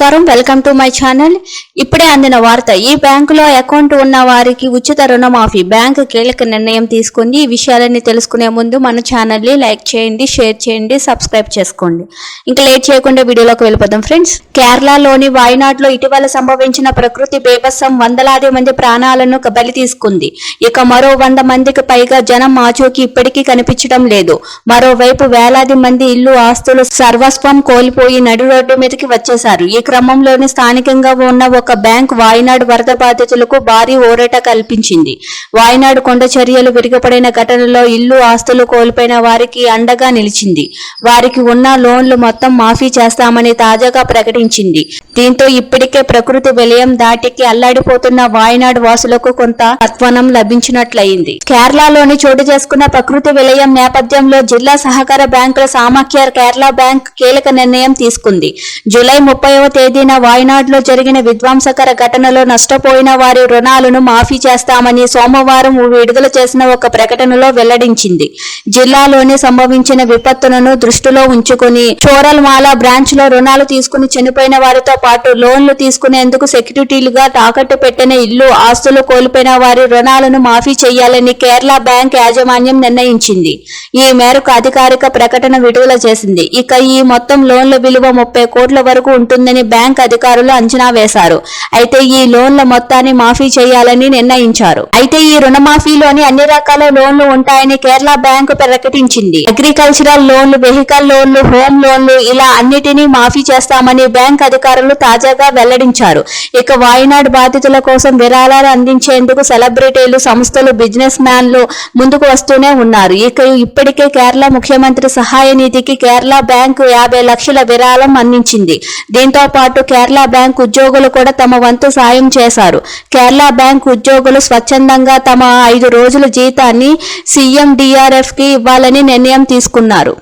నమస్కారం. Welcome to my channel ఇప్పుడే అందిన వార్త ఈ బ్యాంకులో అకౌంట్ ఉన్న వారికి ఉచిత రుణమాఫీ బ్యాంకు కీలక నిర్ణయం తీసుకుంది. ఈ విషయాలన్నీ తెలుసుకునే ముందు మన ఛానల్ని లైక్ చేయండి షేర్ చేయండి సబ్స్క్రైబ్ చేసుకోండి. ఇంకా లేట్ చేయకుండా వీడియోలోకి వెళ్ళిపోదాం ఫ్రెండ్స్. కేరళలోని వాయనాడ్లో ఇటీవల సంభవించిన ప్రకృతి బేభత్సం వందలాది మంది ప్రాణాలను బలి తీసుకుంది. ఇక మరో వంద మందికి పైగా జనం ఆచూకీ ఇప్పటికీ కనిపించడం లేదు. మరోవైపు వేలాది మంది ఇల్లు ఆస్తులు సర్వస్వం కోల్పోయి నడి రోడ్డు మీదకి వచ్చేశారు. ఇక క్రమంలోనే స్థానికంగా ఉన్న ఒక బ్యాంక్ వాయనాడు వరద బాధితులకు భారీ ఊరట కల్పించింది. వాయనాడు కొండ చర్యలు విరిగపడిన ఘటనలో ఇల్లు ఆస్తులు కోల్పోయిన వారికి అండగా నిలిచింది. వారికి ఉన్న లోన్లు మొత్తం మాఫీ చేస్తామని తాజాగా ప్రకటించింది. దీంతో ఇప్పటికే ప్రకృతి విలయం దాటికి అల్లాడిపోతున్న వాయనాడు వాసులకు కొంత సత్వనం లభించినట్లయింది. కేరళలోని చోటు చేసుకున్న ప్రకృతి విలయం నేపథ్యంలో జిల్లా సహకార బ్యాంకుల సామాఖ్య కేరళ బ్యాంక్ కీలక నిర్ణయం తీసుకుంది. జూలై ముప్పైవ తేదీన వాయనాడులో జరిగిన విధ్వంసకర ఘటనలో నష్టపోయిన వారి రుణాలను మాఫీ చేస్తామని సోమవారం విడుదల చేసిన ఒక ప్రకటనలో వెల్లడించింది. జిల్లాలోని సంభవించిన విపత్తులను దృష్టిలో ఉంచుకుని చోరల్మాల బ్రాంచ్లో రుణాలు తీసుకుని చనిపోయిన వారితో పాటు లోన్లు తీసుకునేందుకు సెక్యూరిటీలుగా తాకట్టు పెట్టిన ఇల్లు ఆస్తులు కోల్పోయిన వారి రుణాలను మాఫీ చేయాలని కేరళ బ్యాంక్ యాజమాన్యం నిర్ణయించింది. ఈ మేరకు అధికారిక ప్రకటన విడుదల చేసింది. ఇక ఈ మొత్తం లోన్ల విలువ ముప్పై కోట్ల వరకు ఉంటుందని బ్యాంక్ అధికారులు అంచనా వేశారు. అయితే ఈ లోన్ల మొత్తాన్ని మాఫీ చేయాలని నిర్ణయించారు. అయితే ఈ రుణమాఫీలోని అన్ని రకాల లోన్లు ఉంటాయని కేరళ బ్యాంకు ప్రకటించింది. అగ్రికల్చరల్ లోన్లు వెహికల్ లోన్లు హోమ్ లోన్లు ఇలా అన్నిటినీ మాఫీ చేస్తామని బ్యాంక్ అధికారులు తాజాగా వెల్లడించారు. ఇక వాయినాడు బాధితుల కోసం విరాళాలు అందించేందుకు సెలబ్రిటీలు సంస్థలు బిజినెస్ మ్యాన్లు ముందుకు వస్తూనే ఉన్నారు. ఇక ఇప్పటికే కేరళ ముఖ్యమంత్రి సహాయ నిధికి కేరళ బ్యాంకు యాభై లక్షల విరాళం అందించింది. దీంతో పాటు కేరళ బ్యాంక్ ఉద్యోగులు కూడా తమ వంతు సాయం చేశారు. కేరళ బ్యాంక్ ఉద్యోగులు స్వచ్ఛందంగా తమ ఐదు రోజుల జీతాన్ని సీఎం డిఆర్ఎఫ్కి ఇవ్వాలని నిర్ణయం తీసుకున్నారు.